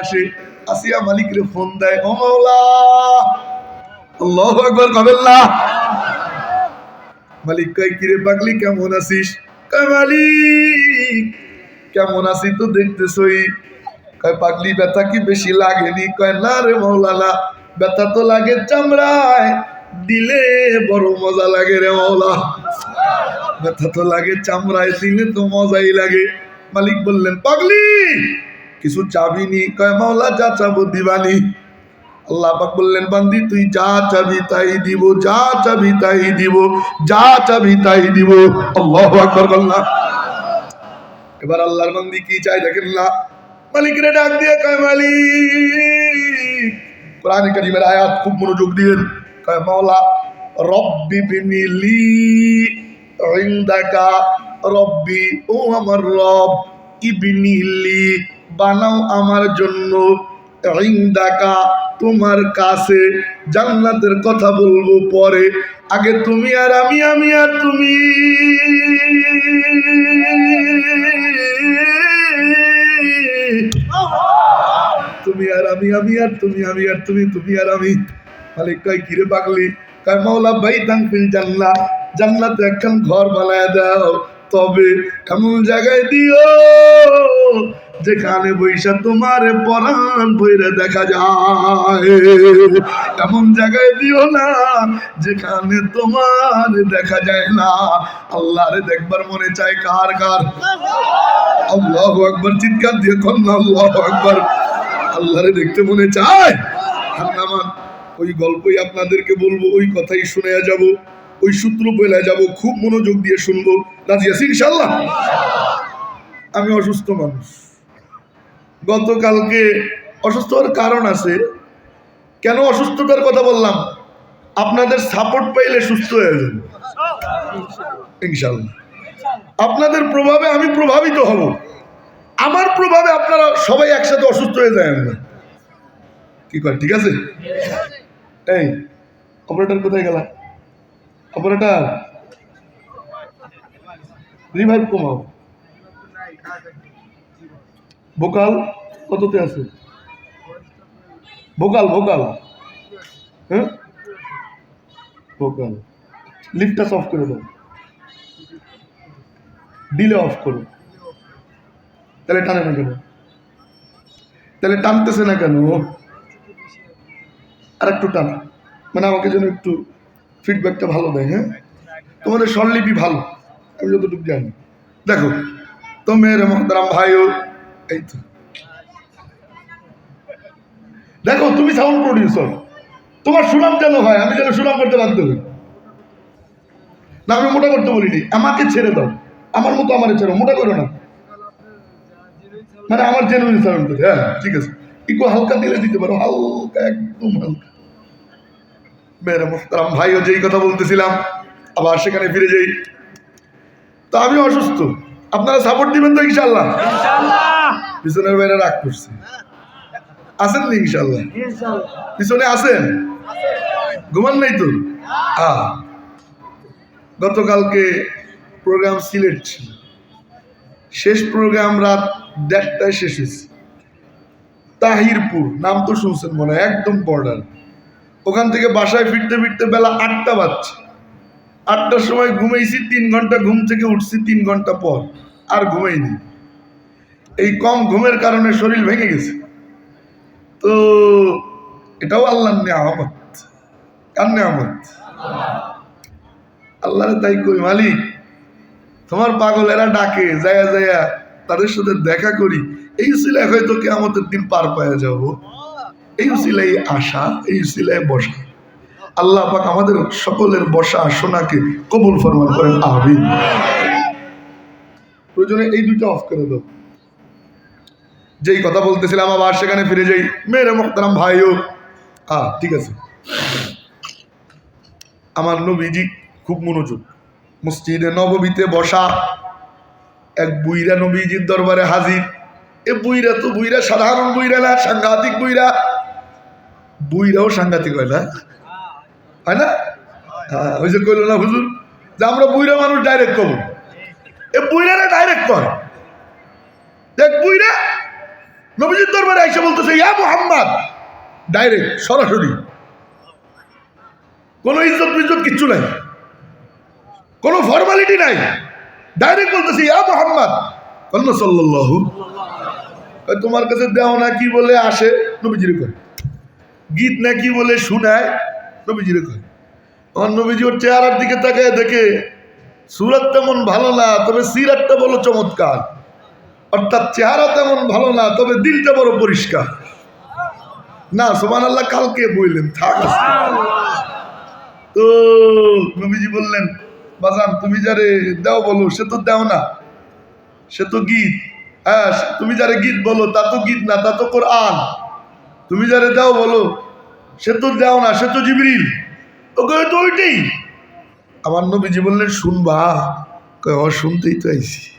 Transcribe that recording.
আসে। আসিয়া মালিকরে ফোন দেয়, ও কবেন মালিক কয়, কিরে পাগলি, কেমন আছিস? মালিক, কেমন আছি তো দেখতেছই। কয়, পাগলি, ব্যথা কি বেশি লাগেনি? কয়, না রে মৌলানা ব্যথা তো লাগে চামড়ায়, দিলে বড় মজা লাগে রে মৌলা ব্যথা তো লাগে চামড়ায়, দিলে তো মজাই লাগে। মালিক বললেন, পাগলি কিছু চাবিনি কয়, মাওলা, যা চাবো দিবানি। আল্লাহ পাক বললেন, বান্দি, তুই যা চাবি তাই দিব, যা চাবি তাই দিব, যা চাবি তাই দিব। আল্লাহ আকবার বললাম এবার আল্লাহর বান্দি কি চাই দেখেন না। মালিকরে ডাক দিয়ে কয়, মালিক! কোরআনে কারিমের আয়াত খুব মনোযোগ দিয়েন। কয়, মাওলা, রব্বি বিনিলি ইনদাকা রব্বি ও আমার রব ইবনিলি বানাও আমার জন্য। তোমার কাছে জান্নাতের কথা বলব পরে। আগে তুমি আর আমি আমি আর তুমি। তুমি আর আমি আমি আর তুমি, আমি আর তুমি তুমি আর আমি। মালিক কয়, কিরে পাগলি? কয়, মাওলা ভাই তাংফিল জানলা জান্নাতে একখান ঘর বানায় দাও। তবে এমন জায়গায় দিও যেখানে বৈশা তোমার পরাণ বইরে দেখা যায়। এমন জায়গায় দিও না, যেখানে তোমার দেখা যায় না। আল্লাহরে দেখবার মনে চায় কার কার? আল্লাহ একবার চিৎকার দিয়ে কন্যা আল্লাহ একবার আল্লাহরে দেখতে মনে চায়। হান্নামান ওই গল্পই আপনাদেরকে বলব, ওই কথাই শুনে যাব, ওই সূত্র পেলে যাব, খুব মনোযোগ দিয়ে শুনব। রাজি ইনশাল্লাহ আমি অসুস্থ মানুষ। গতকালকে অসুস্থ হওয়ার কারণ আছে। কেন অসুস্থতার কথা বললাম? আপনাদের সাপোর্ট পাইলে সুস্থ হয়ে যাবে ইনশাল্লাহ আপনাদের প্রভাবে আমি প্রভাবিত হব। আমার প্রভাবে আপনারা সবাই একসাথে অসুস্থ হয়ে যায় না কি কয়, ঠিক আছে? এই অপারেটর কোথায় গেলা? অপারেটর রিভাইভ কমাও। ভোকাল? কততে আছে? Vocal vocal. হ্যাঁ? ভোকাল। লিফটটা অফ করে দাও। ডিলে অফ করো। তাহলে টানে না কেন? তাহলে টানতেছে না কেন? আর একটু টান। মানে আমাকে যেন একটু ফিডব্যাকটা ভালো দেয় হ্যাঁ? তোমাদের স্বরলিপি ভালো। আমি যতটুকু জানি। দেখো, তো মেয়ের, মহতারাম ভাইও দেখো, তুমি সাউন্ড প্রডিউসার তোমার সুনাম যেন হয়? আমি যেন সুনাম করতে বাধ্য হই। না, আমি মোটা করতে বলিনি। আমাকে ছেড়ে দাও। আমার মতো আমার ছেড়ে মোটা করো না। মানে আমার জেনুইন সাউন্ড হ্যাঁ ঠিক আছে। একটু হালকা দিলে দিতে পারো। হালকা, একদম হালকা। মেয়েরা মোহতারাম ভাইও যেই কথা বলতেছিলাম, আবার সেখানে ফিরে যাই। তো আমি অসুস্থ। আপনারা সাপোর্ট দিবেন তো ইনশাল্লাহ পিছনের বাইরে রাগ করছে। আছেন না ইনশাল্লাহ পিছনে আছেন? ঘুমান নাই তো? হ্যাঁ গতকালকে প্রোগ্রাম সিলেট ছিল। শেষ প্রোগ্রাম রাত দেড়টায় শেষ হয়েছে। তাহিরপুর, নাম তো শুনছেন মনে হয়, একদম বর্ডার ওখান থেকে বাসায় ফিরতে ফিরতে বেলা আটটা বাজছে। আটটার সময় ঘুমাইছি, তিন ঘণ্টা ঘুম থেকে উঠছি, তিন ঘণ্টা পর। আর ঘুমাইনি। এই কম ঘুমের কারণে শরীর ভেঙে গেছে। তো এটাও আল্লাহর নেয়ামত। কার নেয়ামত? আল্লাহর তাই কই, মালিক, তোমার পাগলেরা ডাকে, যায়া যায়া তাদের সাথে দেখা করি। এই উসিলায় হয়তো কেমতের দিন পার পাওয়া যাব। এই উসিলাই আশা এই উসিলায় বসা। আল্লাহ পাক আমাদের সকলের বসা শোনাকে কবুল ফরমান করেন আহবিন প্রয়োজনে এই দুটো অফ করে দাও। যেই কথা বলতেছিলাম, আবার সেখানে ফিরে যাই। মেরে মোহতারাম ভাইও। হ্যাঁ ঠিক আছে। আমার নবীজি খুব মনোযোগ। মসজিদে নববীতে বসা এক বুইরা নবীজির দরবারে হাজির। এ বুইরা তো বুইরা, সাধারণ বুইরা না, সাংঘাতিক বুইরা। বুইরাও সাংঘাতিক হয় না? হয় না? হ্যাঁ ওই যে কইল না হুজুর যে আমরা বুইরা মানুষ ডাইরেক্ট কব। এ বুইরারা ডাইরেক্ট কর। দেখ বুইরা নবীজির দরবারে এসে বলতেছে ইয়া মোহাম্মদ! ডাইরেক্ট সরাসরি। কোনো ইজ্জত মিজ্জত কিচ্ছু নাই। কোনো ফর্মালিটি নাই। ডাইরেক্ট বলতেছে ইয়া মোহাম্মদ! সাল্লাল্লাহু। কয়, তোমার কাছে দেও না কি বলে আসে? নবীজিরে কয়। গীত না কি বলে শুনায়? নবীজিরে কয়। আমার নবীজি ওর চেহারার দিকে তাকায় দেখে সুরত তেমন ভালো না তবে সিরাতটা বলো চমৎকার। অর্থাৎ চেহারা তেমন ভালো না, তবে দিলটা বড় পরিষ্কার। না সোমান আল্লাহ কালকে বললেন থাক। তো নবীজি বললেন, বাজান, তুমি যারে দাও বলো, সে তো দাও না। সে তো গীত। হ্যাঁ তুমি যারে গীত বলো, তা তো গীত না, তা তো কোরআন। তুমি যারে দাও বলো, সে তো দাও না, সে তো জিবরিল। ও কয় তো ওইটাই। আমার নবীজি বললেন, শুনবা। কয় শুনতেই তো আইছি।